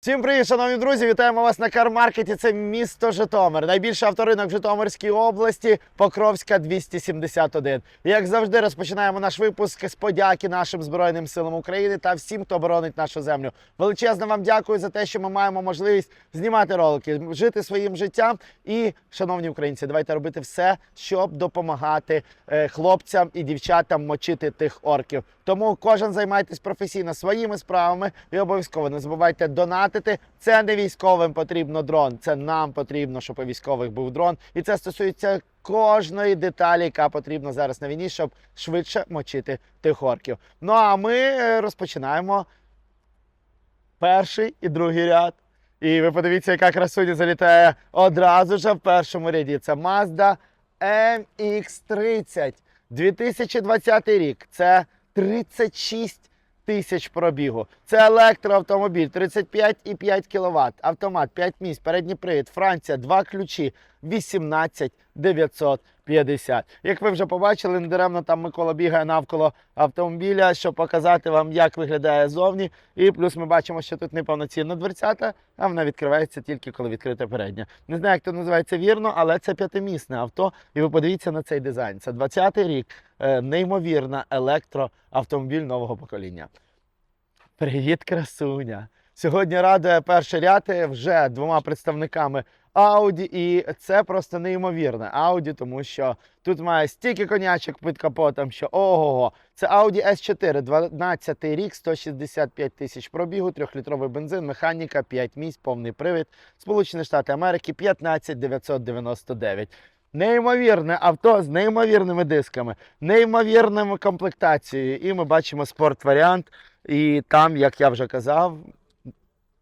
Всім привіт, шановні друзі! Вітаємо вас на кармаркеті. Це місто Житомир. Найбільший авторинок в Житомирській області, Покровська 271. І як завжди, розпочинаємо наш випуск з подяки нашим Збройним силам України та всім, хто боронить нашу землю. Величезно вам дякую за те, що ми маємо можливість знімати ролики, жити своїм життям. І, шановні українці, давайте робити все, щоб допомагати е, хлопцям і дівчатам мочити тих орків. Тому кожен займайтесь професійно своїми справами і обов'язково не забувайте донатити. Це не військовим потрібно дрон, це нам потрібно, щоб у військових був дрон. І це стосується кожної деталі, яка потрібна зараз на війні, щоб швидше мочити тих орків. Ну а ми е, розпочинаємо перший і другий ряд. І ви подивіться, яка красуня залітає одразу ж в першому ряді. Це Mazda MX-30. 2020 рік. Це 36 тисяч пробігу. Це електроавтомобіль 35,5 кВт, автомат 5 місць, передній привід, Франція, два ключі, 18 950. Як ви вже побачили, недаремно там Микола бігає навколо автомобіля, щоб показати вам, як виглядає зовні. І плюс ми бачимо, що тут неповноцінна дверцята, а вона відкривається тільки коли відкрита передня. Не знаю, як це називається вірно, але це п'ятимісне авто. І ви подивіться на цей дизайн. Це 20-й рік. Е, Неймовірна електроавтомобіль нового покоління. Привіт, красуня! Сьогодні радує перший ряд вже двома представниками Audi, і це просто неймовірне Audi, тому що тут має стільки конячок під капотом, що ого. Це Audi S4, 12 рік, 165 тисяч пробігу, 3-літровий бензин, механіка, 5 місць, повний привід, Сполучені Штати Америки, 15 999. Неймовірне авто з неймовірними дисками, неймовірною комплектацією. І ми бачимо спорт-варіант. І там, як я вже казав,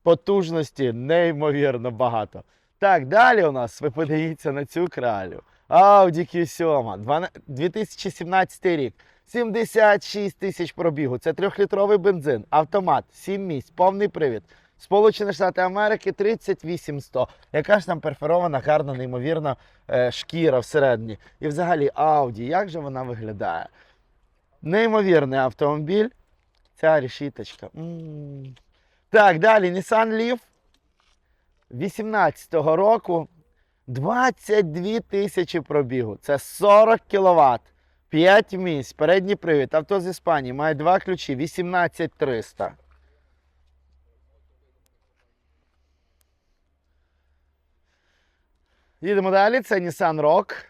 потужності неймовірно багато. Так, далі у нас ви подивіться на цю кралю. Audi Q7, 12 2017 рік. 76 тисяч пробігу. Це трьохлітровий бензин, автомат, 7 місць, повний привід. Сполучені Штати Америки 38100. Яка ж там перфорована, гарна, неймовірна е, шкіра всередині. І взагалі Audi, як же вона виглядає? Неймовірний автомобіль. Ця решіточка. М. Так, далі Nissan Leaf 18-го року 22 тисячі пробігу. Це 40 кВт. 5 місць, передній привід, авто з Іспанії, має два ключі, 18300. Їдемо далі. Це Nissan Rogue.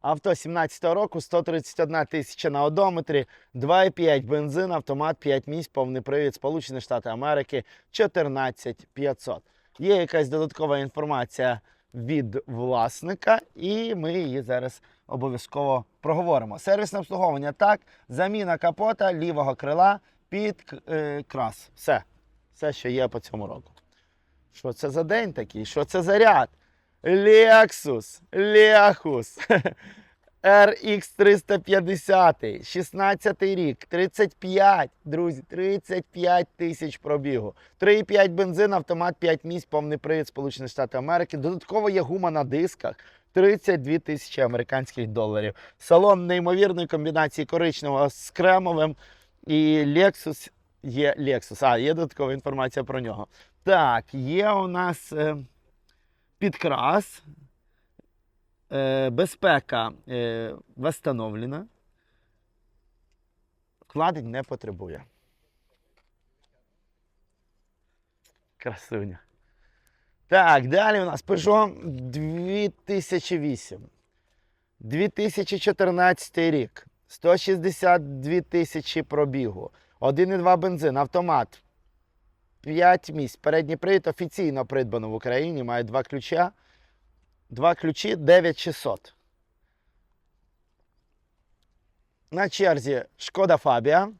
Авто 17-го року, 131 тисяча на одометрі, 2,5 бензин, автомат 5 місць, повний привід, Сполучені Штати Америки 14500. Є якась додаткова інформація від власника, і ми її зараз обов'язково проговоримо. Сервісне обслуговування так, заміна капота лівого крила під е, крас. Все. Все, що є по цьому року. Що це за день такий? Що це за ряд? Lexus, Lexus, RX 350, 16 рік, 35, друзі, 35 тисяч пробігу. 3,5 бензин, автомат 5 місць, повний привід Сполучені Штати Америки. Додатково є гума на дисках. 32 тисячі американських доларів. Салон неймовірної комбінації коричневого з кремовим. І Lexus є Lexus. А, є додаткова інформація про нього. Так, є у нас. е, підкрас. Е, безпека е, встановлена. Вкладень не потребує. Красуня. Так, далі у нас Peugeot 2008. 2014 рік. 162 тисячі пробігу. 1,2 бензин, автомат. 5 місць. Передній привід офіційно придбано в Україні. Має два ключа. Два ключі 9600. На черзі Шкода Фабія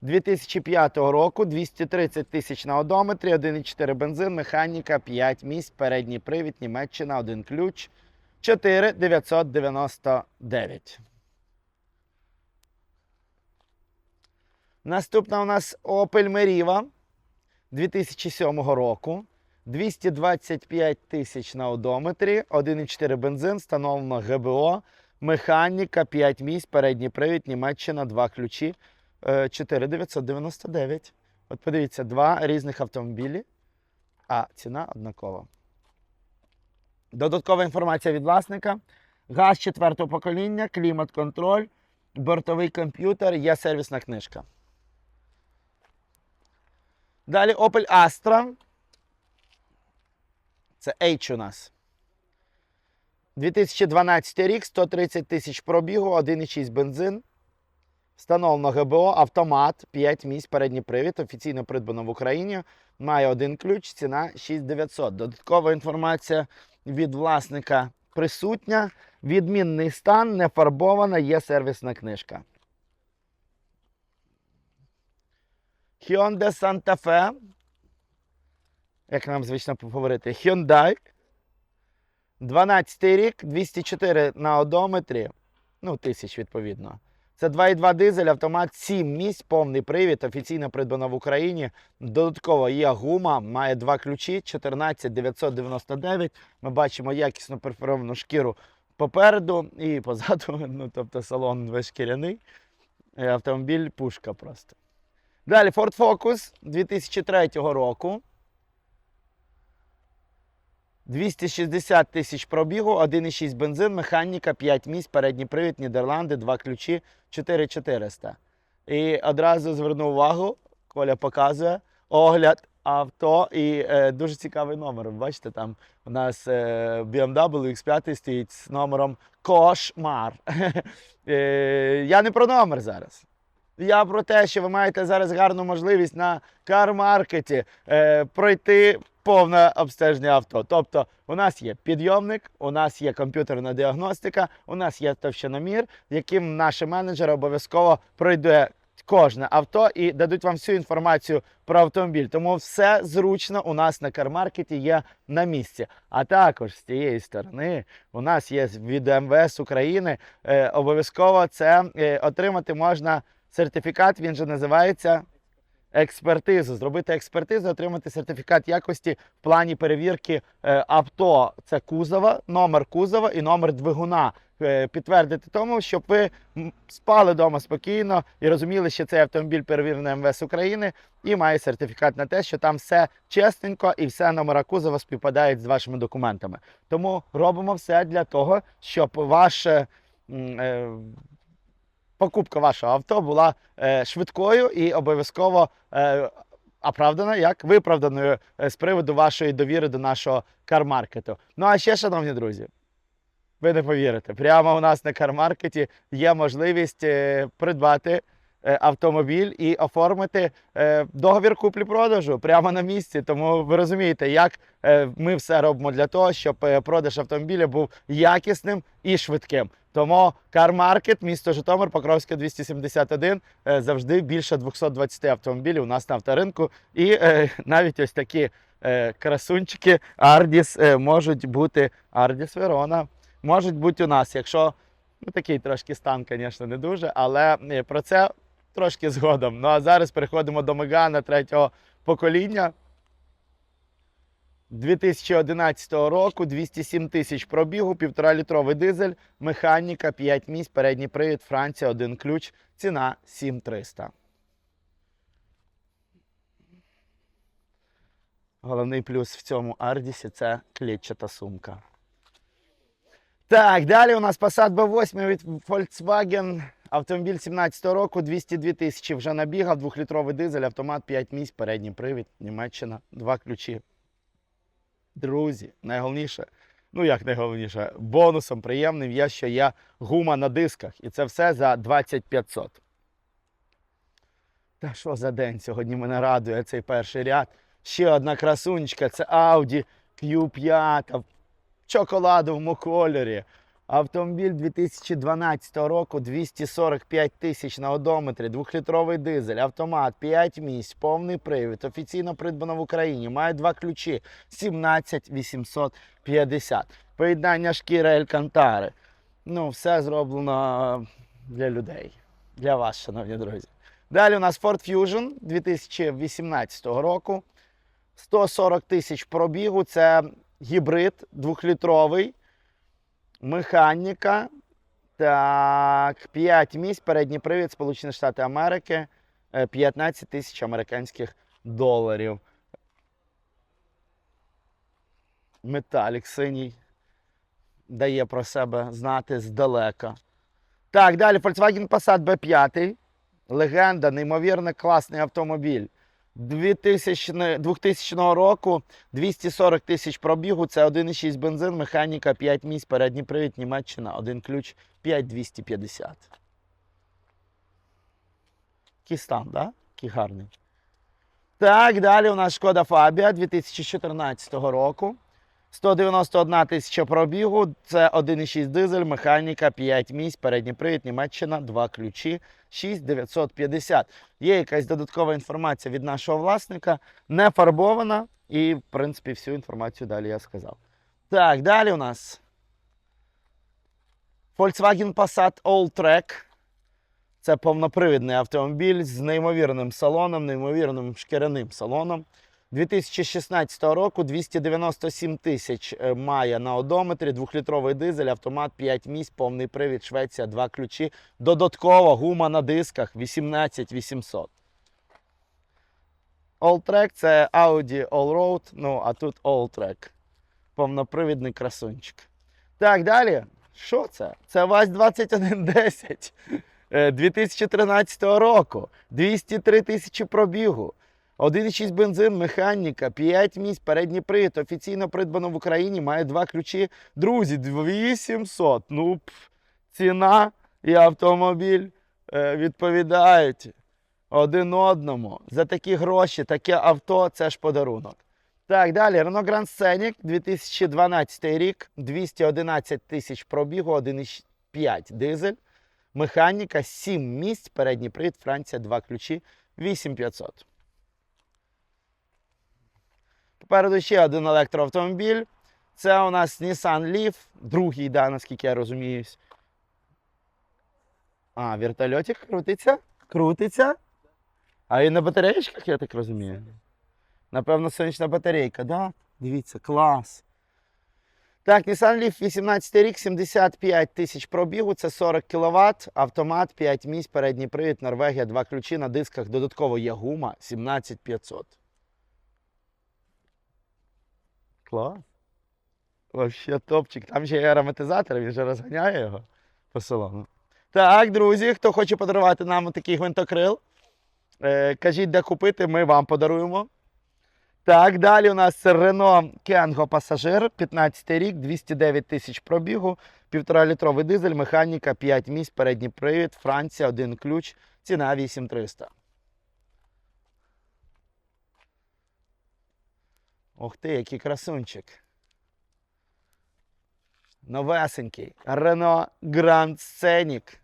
2005 року, 230 тисяч на одометрі, 1,4 бензин, механіка, 5 місць, передній привід, Німеччина, один ключ, 4999. Наступна у нас Opel Meriva 2007 року. 225 тисяч на одометрі, 1,4 бензин, встановлено ГБО, механіка, 5 місць, передній привід, Німеччина, 2 ключі, е, 4999. От подивіться, два різних автомобілі, а ціна однакова. Додаткова інформація від власника. Газ четвертого покоління, клімат-контроль, бортовий комп'ютер, є сервісна книжка. Далі Opel Astra. Це H у нас. 2012 рік, 130 тисяч пробігу, 1,6 бензин. Встановлено ГБО, автомат, 5 місць, передній привід, офіційно придбано в Україні. Має один ключ, ціна 6900. Додаткова інформація від власника присутня. Відмінний стан, не фарбована, є сервісна книжка. Hyundai Santa Fe. Як нам звично говорити, Hyundai. 12 рік, 204 на одометрі. Ну, тисяч, відповідно. Це 2,2 дизель, автомат 7 місць, повний привід, офіційно придбано в Україні. Додатково є гума, має два ключі, 14999. Ми бачимо якісно перфоровану шкіру попереду і позаду. Ну, тобто салон шкіряний. Е, Автомобіль пушка просто. Далі Ford Focus 2003 року. 260 тисяч пробігу, 1,6 бензин, механіка, 5 місць, передній привід, Нідерланди, 2 ключі, 4400. І одразу зверну увагу, Коля показує огляд авто і е, дуже цікавий номер. Бачите, там у нас е, BMW X5 стоїть з номером Кошмар. е, я не про номер зараз. Я про те, що ви маєте зараз гарну можливість на кар-маркеті е, пройти повне обстеження авто. Тобто, у нас є підйомник, у нас є комп'ютерна діагностика, у нас є товщиномір, яким наші менеджери обов'язково пройде кожне авто і дадуть вам всю інформацію про автомобіль. Тому все зручно у нас на кармаркеті є на місці. А також з тієї сторони у нас є від МВС України. Е, обов'язково це е, отримати можна сертифікат. Він же називається експертизу. Зробити експертизу, отримати сертифікат якості в плані перевірки е, авто. Це кузова, номер кузова і номер двигуна. Е, Підтвердити тому, щоб ви спали вдома спокійно і розуміли, що цей автомобіль перевірений МВС України і має сертифікат на те, що там все чесненько і все номера кузова співпадають з вашими документами. Тому робимо все для того, щоб ваше. Покупка вашого авто була е, швидкою і обов'язково е, оправдана, як виправданою е, з приводу вашої довіри до нашого кармаркету. Ну а ще, шановні друзі, ви не повірите, прямо у нас на кармаркеті є можливість е, придбати автомобіль і оформити е, договір куплі-продажу прямо на місці. Тому ви розумієте, як е, ми все робимо для того, щоб е, продаж автомобіля був якісним і швидким. Тому Кармаркет, місто Житомир, Покровська 271, е, завжди більше 220 автомобілів у нас на авторинку. І е, навіть ось такі е, красунчики Ардіс е, можуть бути Ардіс Верона, можуть бути у нас, якщо ну, такий трошки стан, звісно, не дуже, але е, про це трошки згодом. Ну а зараз переходимо до Мегана третього покоління. 2011 року 207 тисяч пробігу, 1,5 літровий дизель, механіка, 5 місць, передній привід, Франція, один ключ, ціна 7300. Головний плюс в цьому Ардісі це клітчата сумка. Так, далі у нас Passat B8 від Volkswagen. Автомобіль 17 року, 202 тисячі вже набігав, 2-літровий дизель, автомат 5 місць, передній привід, Німеччина, два ключі. Друзі, найголовніше, ну як найголовніше, бонусом приємним є, що є гума на дисках. І це все за 2500. Та що за день сьогодні мене радує цей перший ряд. Ще одна красунечка це Audi Q5 в чоколадовому кольорі. Автомобіль 2012 року 245 тисяч на одометрі, 2-літровий дизель, автомат, 5 місць, повний привід, офіційно придбано в Україні, має два ключі 17 850. Поєднання шкіри Елькантари. Ну, все зроблено для людей, для вас, шановні друзі. Далі у нас Ford Fusion 2018 року. 140 тисяч пробігу. Це гібрид двохлітровий. Механіка. Так, 5 місць, передній привід, Сполучені Штати Америки. е, 15 тисяч американських доларів. Металік синій дає про себе знати здалека. Так, далі Volkswagen Passat B5. Легенда, неймовірно класний автомобіль. 2000, 2000 року 240 тисяч пробігу. Це 1,6 бензин, механіка, 5 місць, передній привід, Німеччина, один ключ 5250. Який стан, так? Да? Який гарний. Так, далі у нас шкода Фабія 2014 року. 191 тисяча пробігу. Це 1,6 дизель, механіка, 5 місць, передній привід, Німеччина, 2 ключі, 6950. Є якась додаткова інформація від нашого власника, не фарбована. І, в принципі, всю інформацію далі я сказав. Так, далі у нас Volkswagen Passat All-Track. Це повнопривідний автомобіль з неймовірним салоном, неймовірним шкіряним салоном. 2016 року 297 тисяч е, має на одометрі, двохлітровий дизель, автомат 5 місць, повний привід, Швеція, 2 ключі. Додатково гума на дисках 18800. All-Track це Audi Allroad, ну а тут All-Track. Повнопривідний красунчик. Так, далі. Що це? Це ВАЗ 2110 е, 2013 року. 203 тисячі пробігу. 1,6 бензин, механіка, 5 місць, передній привід, офіційно придбано в Україні, має два ключі. Друзі, 2700. Ну, пф, ціна і автомобіль е, відповідають один одному. За такі гроші, таке авто це ж подарунок. Так, далі. Renault Grand Scenic, 2012 рік, 211 тисяч пробігу, 1,5 дизель, механіка, 7 місць, передній привід, Франція, 2 ключі, 8500. Попереду ще один електроавтомобіль. Це у нас Nissan Leaf, другий, да, наскільки я розуміюсь. А, вертольотик крутиться? Крутиться? А і на батареєчках, я так розумію. Напевно, сонячна батарейка, да? Дивіться, клас. Так, Nissan Leaf 18 рік, 75 тисяч пробігу, це 40 кВт, автомат, 5 місць, передній привід, Норвегія, два ключі на дисках. Додатково є гума 17500. Клас. Вообще топчик. Там ще є ароматизатор, він же розганяє його по салону. Так, друзі, хто хоче подарувати нам такий гвинтокрил, е, кажіть, де купити, ми вам подаруємо. Так, далі у нас Renault Kengo Пасажир, 15 рік, 209 тисяч пробігу, 1,5 літровий дизель, механіка, 5 місць, передній привід, Франція, один ключ, ціна 8300. Ух ти, який красунчик. Новесенький. Renault Grand Scenic.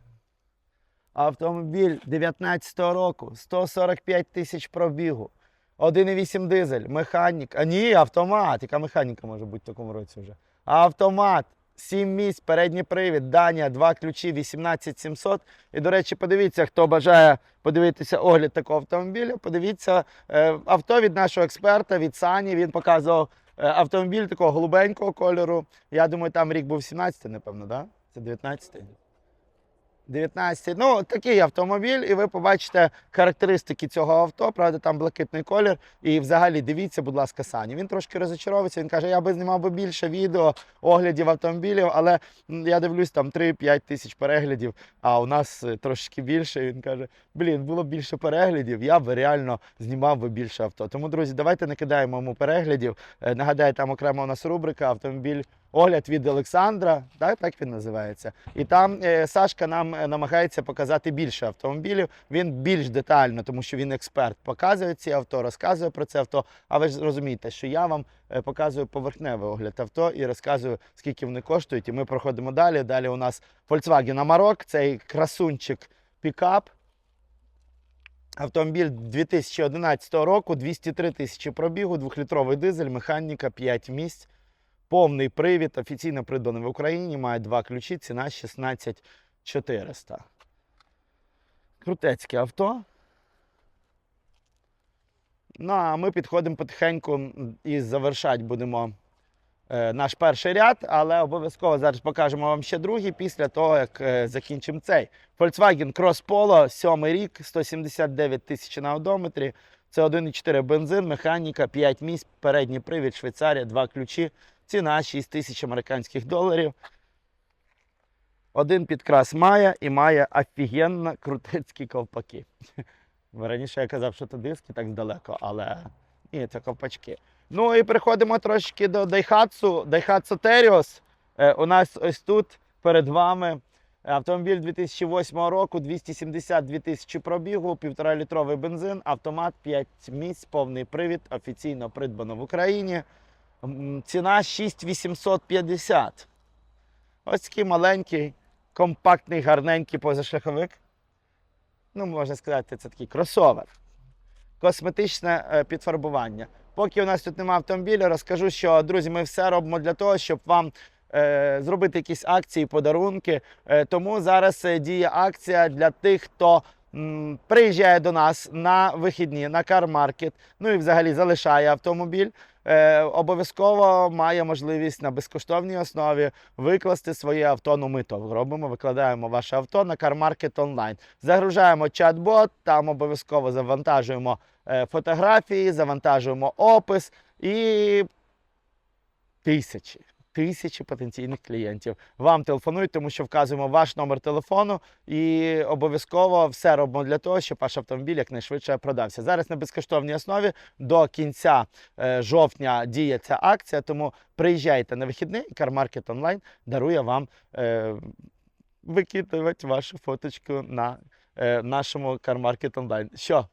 Автомобіль 19 року, 145 тисяч пробігу. 1,8 дизель, механік. А ні, автомат. Яка механіка може бути в такому році вже? Автомат. 7 місць, передній привід, Данія, 2 ключі, 18700. І, до речі, подивіться, хто бажає подивитися огляд такого автомобіля. Подивіться е, авто від нашого експерта, від Сані. Він показував е, автомобіль такого голубенького кольору. Я думаю, там рік був 17-й, напевно, да? Це 19-й. 19. Ну, такий автомобіль, і ви побачите характеристики цього авто. Правда, там блакитний колір. І взагалі дивіться, будь ласка, Сані. Він трошки розочаровується. Він каже, я би знімав би більше відео, оглядів автомобілів, але я дивлюсь, там 3-5 тисяч переглядів, а у нас е, трошки більше. Він каже: блін, було б більше переглядів, я б реально знімав би більше авто. Тому, друзі, давайте накидаємо йому переглядів. Е, Нагадаю, там окрема у нас рубрика автомобіль. Огляд від Олександра, так, так він називається. І там е, Сашка нам е, намагається показати більше автомобілів. Він більш детально, тому що він експерт, показує ці авто, розказує про це авто. А ви ж розумієте, що я вам е, показую поверхневий огляд авто і розказую, скільки вони коштують. І ми проходимо далі. Далі у нас Volkswagen Amarok, цей красунчик пікап. Автомобіль 2011 року, 203 тисячі пробігу, двохлітровий дизель, механіка, 5 місць. Повний привід, офіційно придбаний в Україні, має два ключі, ціна 16400. Крутецьке авто. Ну, а ми підходимо потихеньку і завершати будемо е, наш перший ряд, але обов'язково зараз покажемо вам ще другий після того, як е, закінчимо цей. Volkswagen Cross Polo, сьомий рік, 179 тисяч на одометрі. Це 1,4 бензин, механіка, 5 місць, передній привід, Швейцарія, два ключі. Ціна 6 тисяч американських доларів. Один підкрас має і має офігенно крутецькі ковпаки. Раніше я казав, що це диски так здалеко, але ні, це ковпачки. Ну і переходимо трошки до Daihatsu. Daihatsu. Е, у нас ось тут перед вами автомобіль 2008 року, 272 тисячі пробігу, 1,5 літровий бензин, автомат 5 місць, повний привід, офіційно придбано в Україні. Ціна 6850. Ось такий маленький, компактний, гарненький позашляховик. Ну, можна сказати, це такий кросовер. Косметичне е, підфарбування. Поки у нас тут немає автомобіля, розкажу, що, друзі, ми все робимо для того, щоб вам е, зробити якісь акції, подарунки. Е, тому зараз діє акція для тих, хто приїжджає до нас на вихідні, на кармаркет, ну і взагалі залишає автомобіль. Е, обов'язково має можливість на безкоштовній основі викласти своє авто. Ну, ми то робимо, викладаємо ваше авто на CarMarket онлайн. Загружаємо чат-бот, там обов'язково завантажуємо е, фотографії, завантажуємо опис і тисячі. Тисячі потенційних клієнтів вам телефонують, тому що вказуємо ваш номер телефону і обов'язково все робимо для того, щоб ваш автомобіль якнайшвидше продався. Зараз на безкоштовній основі до кінця е, жовтня діє ця акція, тому приїжджайте на вихідний, і CarMarket онлайн дарує вам е, викидувати вашу фоточку на е, нашому CarMarket онлайн. Що?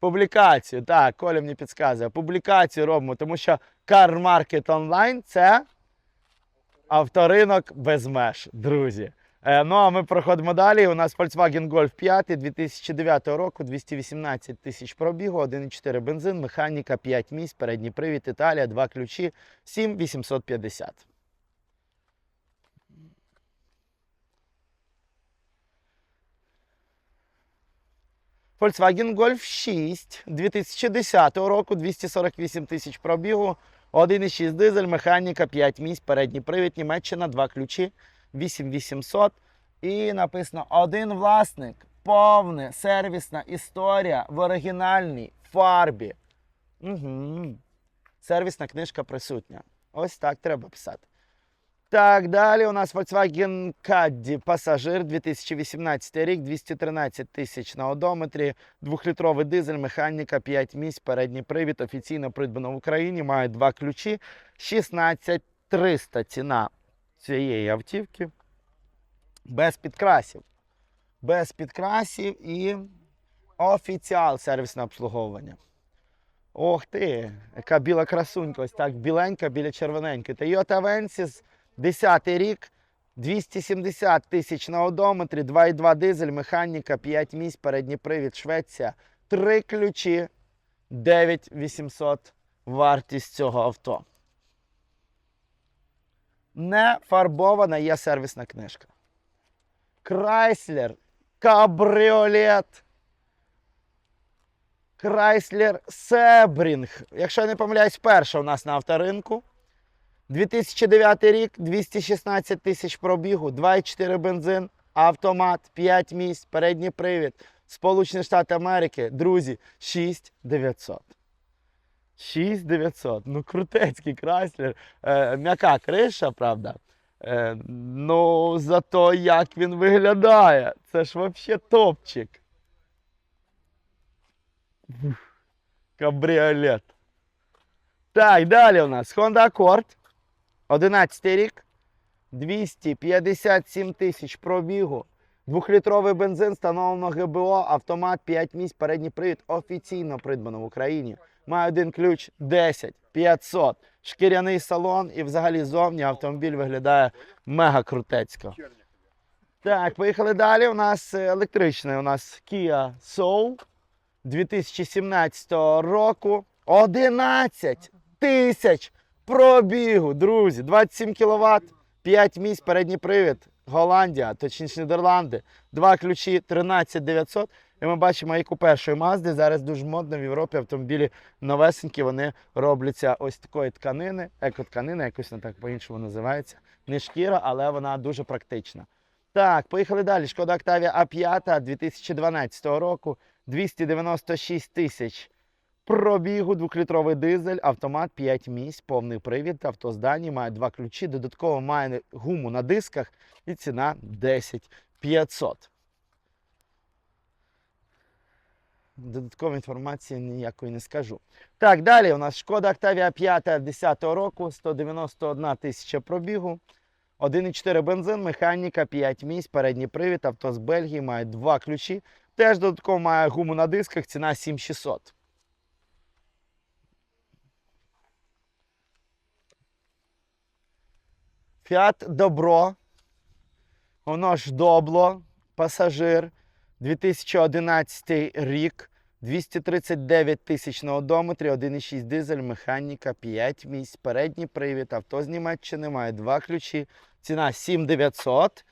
Публікацію, так, Коля мені підказує. Публікацію робимо, тому що CarMarket онлайн це авторинок без меж, друзі. Е, ну а ми проходимо далі. У нас Volkswagen Golf 5 2009 року, 218 тисяч пробігу, 1,4 бензин, механіка 5 місць, передній привід, Італія, два ключі, 7850. Volkswagen Golf 6 2010 року, 248 тисяч пробігу, 1,6 дизель, механіка, 5 місць, передній привід, Німеччина, 2 ключі, 8800. І написано один власник, повна сервісна історія в оригінальній фарбі. Угу. Сервісна книжка присутня. Ось так треба писати. Так, далі у нас Volkswagen Caddy пасажир 2018 рік, 213 тисяч на одометрі, двохлітровий дизель, механіка, 5 місць, передній привід, офіційно придбано в Україні, має два ключі, 16300 ціна цієї автівки. Без підкрасів. Без підкрасів і офіціал сервісне обслуговування. Ох ти, яка біла красунька, ось так біленька біля червоненької. Toyota Avensis 10 рік, 270 тисяч на одометрі, 2,2 дизель, механіка, 5 місць, передній привід, Швеція, 3 ключі, 9800 вартість цього авто. Не фарбована є сервісна книжка. Chrysler Кабріолет. Chrysler Sebring. Якщо я не помиляюсь, перша у нас на авторинку. 2009 рік, 216 тисяч пробігу, 2,4 бензин, автомат, 5 місць, передній привід. Сполучені Штати Америки, друзі, 6900. 6900. Ну, крутецький Chrysler. Е, м'яка криша, правда. Е, ну, зато як він виглядає. Це ж взагалі топчик. Кабріолет. Так, далі у нас Honda Accord. 11 рік. 257 тисяч пробігу. Двохлітровий бензин, встановлено ГБО, автомат 5 місць, передній привід офіційно придбано в Україні. Має один ключ 10 500. Шкіряний салон і взагалі зовні автомобіль виглядає мега крутецько. Так, поїхали далі. У нас електричний. У нас Kia Soul 2017 року. 11 тисяч пробігу, друзі. 27 кВт, 5 місць, передній привід. Голландія, точніше Нідерланди. Два ключі 13 900. І ми бачимо, як у першої Мазди зараз дуже модно в Європі автомобілі новесенькі, вони робляться ось такої тканини, екотканина, якось вона так по-іншому називається. Не шкіра, але вона дуже практична. Так, поїхали далі. Шкода Octavia A5 2012 року, 296 тисяч. Пробігу, двохлітровий дизель, автомат 5 місць, повний привід, автоздані, має два ключі, додатково має гуму на дисках і ціна 10 500. Додаткової інформації ніякої не скажу. Так, далі у нас шкода Octavia 5 10 року, 191 тисяча пробігу. 1,4 бензин, механіка, 5 місць, передній привід, авто з Бельгії, має два ключі. Теж додатково має гуму на дисках, ціна 7600. Фіат Добро. Воно ж добло, пасажир. 2011 рік. 239 тисяч на одометрі, 1,6 дизель, механіка, 5 місць, передній привід, авто з Німеччини, має два ключі. Ціна 7900.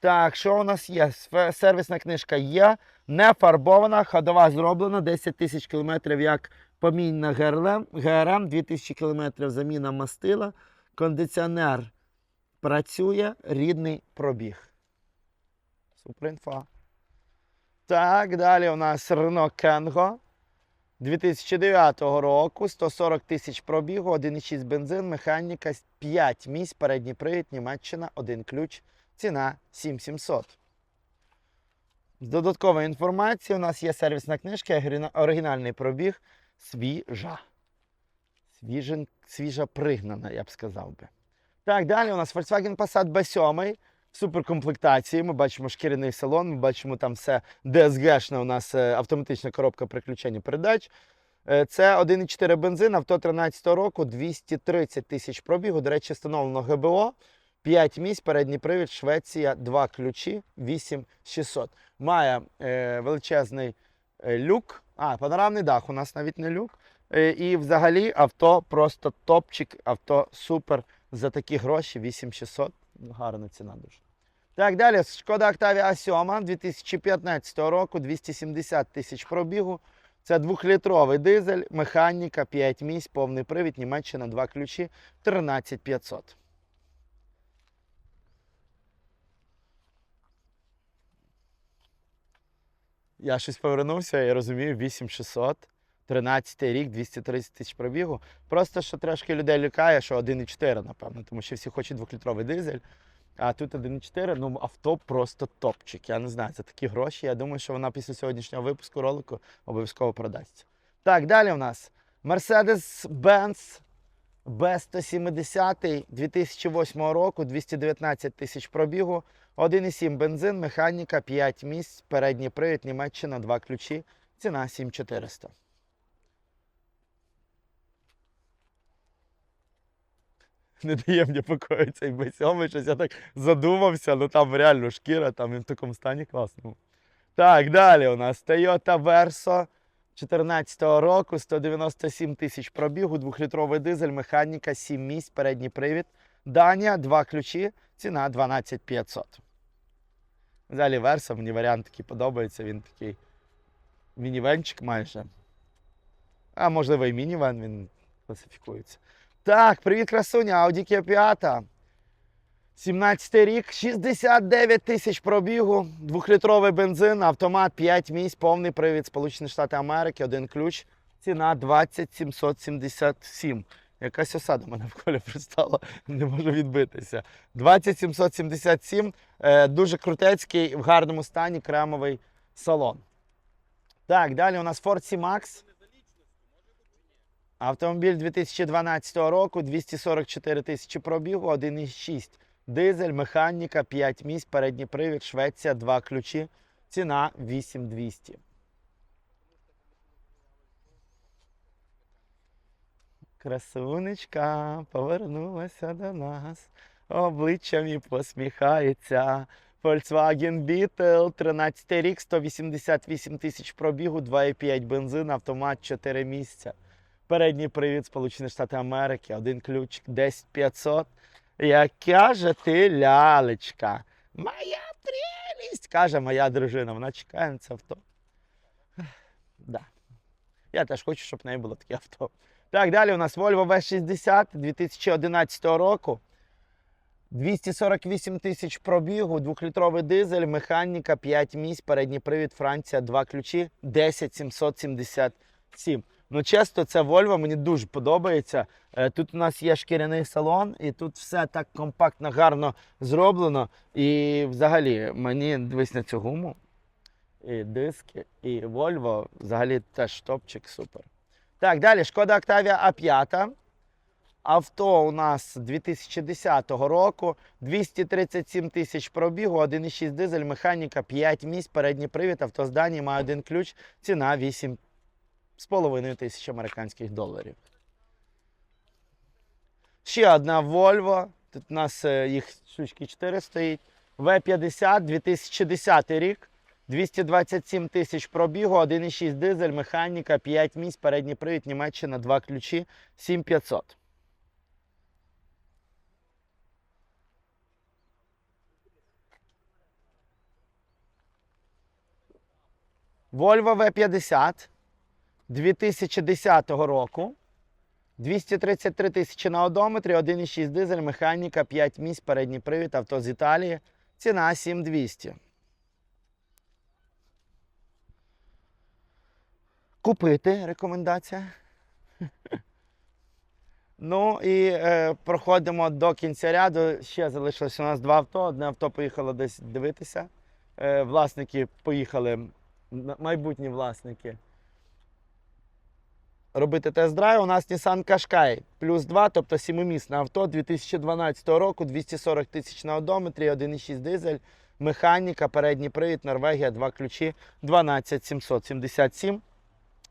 Так, що у нас є? Сервісна книжка є. Не фарбована, ходова зроблена, 10 тисяч кілометрів як помінь на ГРМ, ГРМ 2000 кілометрів заміна мастила, кондиціонер працює, рідний пробіг. Суперінфа. Так, далі у нас Renault Kengo 2009 року, 140 тисяч пробігу, 1,6 бензин, механіка, 5 місць, передній привід, Німеччина, один ключ, ціна 7700. З додаткової інформації у нас є сервісна книжка, оригінальний пробіг, свіжа. Свіжен, свіжа пригнана, я б сказав би. Так, далі у нас Volkswagen Passat B7 в суперкомплектації. Ми бачимо шкіряний салон, ми бачимо там все DSG-шна у нас е, автоматична коробка приключення передач. Е, Це 1,4 бензин, авто 13 року, 230 тисяч пробігу. До речі, встановлено ГБО. 5 місць, передній привід, Швеція, 2 ключі, 8600. Має е, величезний е, люк. А, панорамний дах, у нас навіть не люк. Е, і взагалі авто просто топчик, авто супер. За такі гроші 8600. Гарна ціна дуже. Так, далі. Шкода Octavia A7 2015 року, 270 тисяч пробігу. Це двохлітровий дизель, механіка, 5 місць, повний привід, Німеччина, 2 ключі, 13500. Я щось повернувся, я розумію, 8600. 13 рік, 230 тисяч пробігу. Просто що трошки людей лякає, що 1,4, напевно, тому що всі хочуть двохлітровий дизель. А тут 1,4, ну авто просто топчик. Я не знаю, за такі гроші. Я думаю, що вона після сьогоднішнього випуску ролику обов'язково продасться. Так, далі у нас Mercedes-Benz B170 2008 року, 219 тисяч пробігу, 1,7 бензин, механіка, 5 місць, передній привід, Німеччина, 2 ключі, ціна 7400. Не дає мені покою цей B7, щось я так задумався, ну там реально шкіра, там він в такому стані класному. Так, далі у нас Toyota Verso 2014 року, 197 тисяч пробігу, 2-літровий дизель, механіка, 7 місць, передній привід. Данія, 2 ключі, ціна 12 500. Взагалі Verso, мені варіант такий подобається, він такий мінівенчик майже. А можливо і мінівен, він класифікується. Так, привіт, красуня, Audi Q5. 17 рік, 69 тисяч пробігу, двохлітровий бензин, автомат 5 місць, повний привід Сполучені Штати Америки, один ключ. Ціна 20 777. Якась осада мене в колі пристала, не можу відбитися. 20 777, е, дуже крутецький, в гарному стані кремовий салон. Так, далі у нас Ford C-Max. Автомобіль 2012 року, 244 тисячі пробігу, 1,6 дизель, механіка, 5 місць, передній привід, Швеція, 2 ключі. Ціна 8200. Красунечка повернулася до нас, обличчям і посміхається. Volkswagen Beetle, 13 рік, 188 тисяч пробігу, 2,5 бензин, автомат 4 місця. Передній привід Сполучені Штати Америки, один ключик 10500. Яка же ти лялечка? Моя прелість, каже моя дружина. Вона чекає на це авто. Да. Я теж хочу, щоб в неї було таке авто. Так, далі у нас Volvo V60 2011 року. 248 тисяч пробігу, двохлітровий дизель, механіка, 5 місць, передній привід, Франція, 2 ключі, 10777. Ну, чесно, це Volvo мені дуже подобається. Е, Тут у нас є шкіряний салон, і тут все так компактно, гарно зроблено. І взагалі мені дивись на цю гуму. І диски, і Volvo взагалі теж топчик, супер. Так, далі шкода Octavia A5. Авто у нас 2010 року, 237 тисяч пробігу, 1,6 дизель, механіка, 5 місць, передній привід, авто з має один ключ, ціна 8,5 тисяч американських доларів. Ще одна Volvo. Тут у нас е, їх штучки 4 стоїть. V50 2010 рік. 227 тисяч пробігу, 1,6 дизель, механіка, 5 місць, передній привід, Німеччина, 2 ключі, 7500. Volvo V50 2010 року. 233 тисячі на одометрі, 1,6 дизель, механіка, 5 місць, передній привід, авто з Італії. Ціна 7200. Купити рекомендація. Ну і е, проходимо до кінця ряду. Ще залишилось у нас два авто. Одне авто поїхало десь дивитися. Е, власники поїхали, майбутні власники. Робити тест-драйв. У нас Nissan Qashqai плюс 2, тобто сімимісне авто 2012 року, 240 тисяч на одометрі, 1,6 дизель, механіка, передній привід, Норвегія, два ключі, 12777.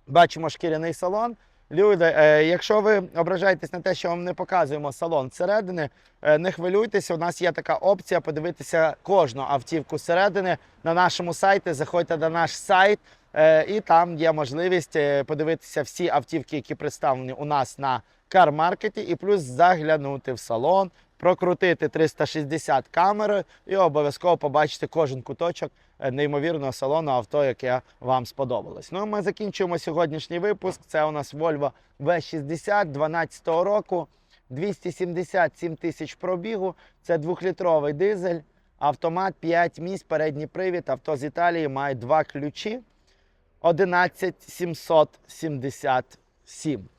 Бачимо шкіряний салон. Люди, е, якщо ви ображаєтесь на те, що вам не показуємо салон зсередини, е, не хвилюйтеся. У нас є така опція подивитися кожну автівку зсередини на нашому сайті. Заходьте на наш сайт, і там є можливість е, подивитися всі автівки, які представлені у нас на кармаркеті, і плюс заглянути в салон, прокрутити 360 камери і обов'язково побачити кожен куточок е, неймовірного салону авто, яке вам сподобалось. Ну, ми закінчуємо сьогоднішній випуск. Це у нас Volvo V60 12 року, 277 тисяч пробігу. Це двохлітровий дизель, автомат 5 місць, передній привід. Авто з Італії має два ключі. 11777.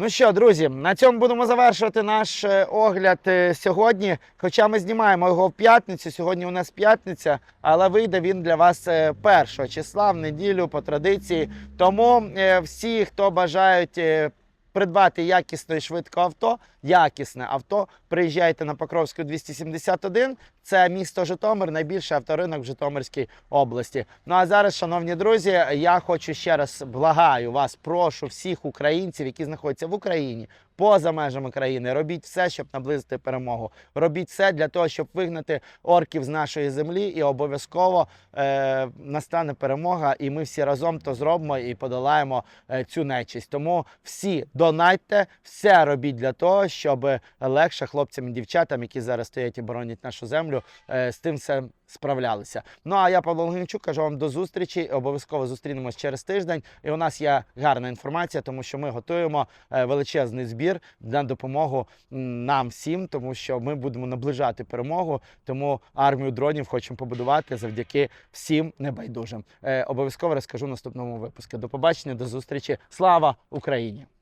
Ну що, друзі, на цьому будемо завершувати наш е, огляд е, сьогодні. Хоча ми знімаємо його в п'ятницю. Сьогодні у нас п'ятниця, але вийде він для вас е, першого числа в неділю по традиції. Тому всі, хто бажають придбати якісне і швидке авто, якісне авто, приїжджайте на Покровську 271. Це місто Житомир, найбільший авторинок в Житомирській області. Ну а зараз, шановні друзі, я хочу ще раз благаю вас, прошу всіх українців, які знаходяться в Україні, поза межами країни, робіть все, щоб наблизити перемогу. Робіть все для того, щоб вигнати орків з нашої землі, і обов'язково е, настане перемога, і ми всі разом то зробимо і подолаємо е, цю нечисть. Тому всі донайте, все робіть для того, щоб легше хлопцям і дівчатам, які зараз стоять і боронять нашу землю, е, з тим все справлялися. Ну а я Павло Логінчук, кажу вам до зустрічі. Обов'язково зустрінемось через тиждень. І у нас є гарна інформація, тому що ми готуємо е, величезний збір на допомогу нам всім, тому що ми будемо наближати перемогу. Тому армію дронів хочемо побудувати завдяки всім небайдужим. Е, Обов'язково розкажу в наступному випуску. До побачення, до зустрічі. Слава Україні!